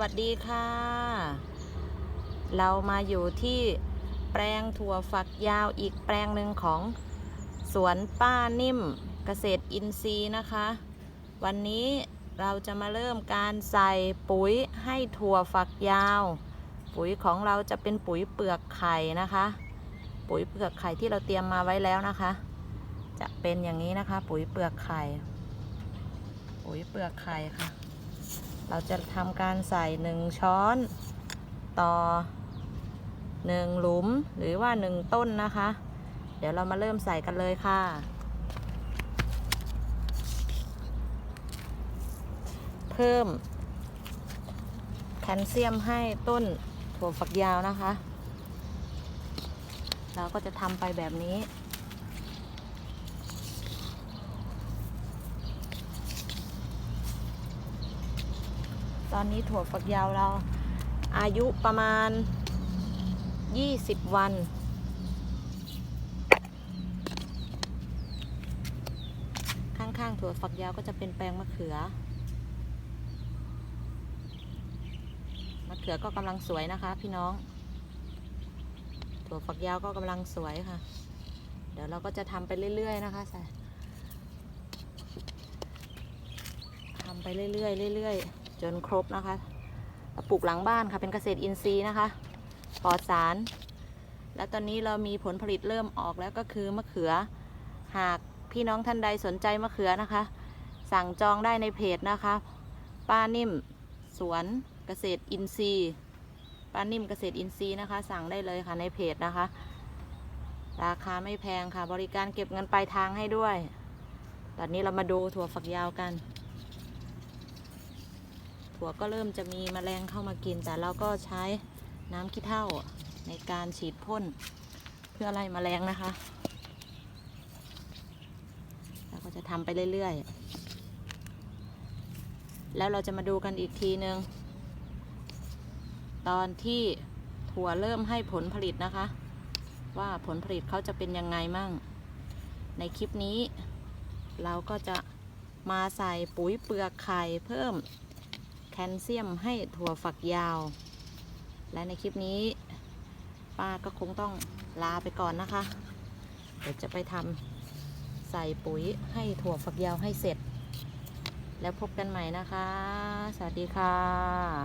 วัสดีค่ะ เรามาอยู่ที่แปลงถั่วฝักยาวอีกแปลงหนึ่งของสวนป้านิ่มเกษตรอินทรีย์นะคะ วันนี้เราจะมาเริ่มการใส่ปุ๋ยให้ถั่วฝักยาว ปุ๋ยของเราจะเป็นปุ๋ยเปลือกไข่นะคะ ปุ๋ยเปลือกไข่ที่เราเตรียมมาไว้แล้วนะคะ จะเป็นอย่างนี้นะคะ ปุ๋ยเปลือกไข่ ปุ๋ยเปลือกไข่ค่ะ เราจะทำการใส่หนึ่งช้อนต่อหนึ่งหลุมหรือว่าหนึ่งต้นนะคะ เดี๋ยวเรามาเริ่มใส่กันเลยค่ะ เพิ่มแคลเซียมให้ต้นถั่วฝักยาวนะคะ เราก็จะทำไปแบบนี้ ตอนนี้ถั่วฝักยาวเรา อายุประมาณ 20 วัน ข้างๆ ถั่วฝักยาวก็จะเป็นแปลงมะเขือ มะเขือก็กำลังสวยนะคะ พี่น้อง ถั่วฝักยาวก็กำลังสวยค่ะ เดี๋ยวเราก็จะทำไปเรื่อยๆ นะคะใส่ทำไปเรื่อยๆเรื่อยๆ จนครบนะคะปลูกหลังบ้านค่ะเป็นเกษตรอินทรีย์นะคะปลอดสาร และตอนนี้เรามีผลผลิตเริ่มออกแล้วก็คือมะเขือ หากพี่น้องท่านใดสนใจมะเขือนะคะ สั่งจองได้ในเพจนะคะ ป้านิ่มสวนเกษตรอินทรีย์ ป้านิ่มเกษตรอินทรีย์นะคะ สั่งได้เลยค่ะในเพจนะคะ ราคาไม่แพงค่ะ บริการเก็บเงินปลายทางให้ด้วย ตอนนี้เรามาดูถั่วฝักยาวกัน ถั่วก็เริ่มจะมีแมลงเข้ามากิน แต่เราก็ใช้น้ำขี้เถ้าในการฉีดพ่นเพื่อไล่แมลงนะคะเราก็จะทำไปเรื่อยๆ แล้วเราจะมาดูกันอีกทีนึง ตอนที่ถั่วเริ่มให้ผลผลิตนะคะ ว่าผลผลิตเขาจะเป็นยังไงมั่ง ในคลิปนี้ เราก็จะมาใส่ปุ๋ยเปลือกไข่เพิ่ม แคลเซียมให้ถั่วฝักยาว และในคลิปนี้ ป้าก็คงต้องลาไปก่อนนะคะ เดี๋ยวจะไปทำใส่ปุ๋ยให้ถั่วฝักยาวให้เสร็จ แล้วพบกันใหม่นะคะ สวัสดีค่ะ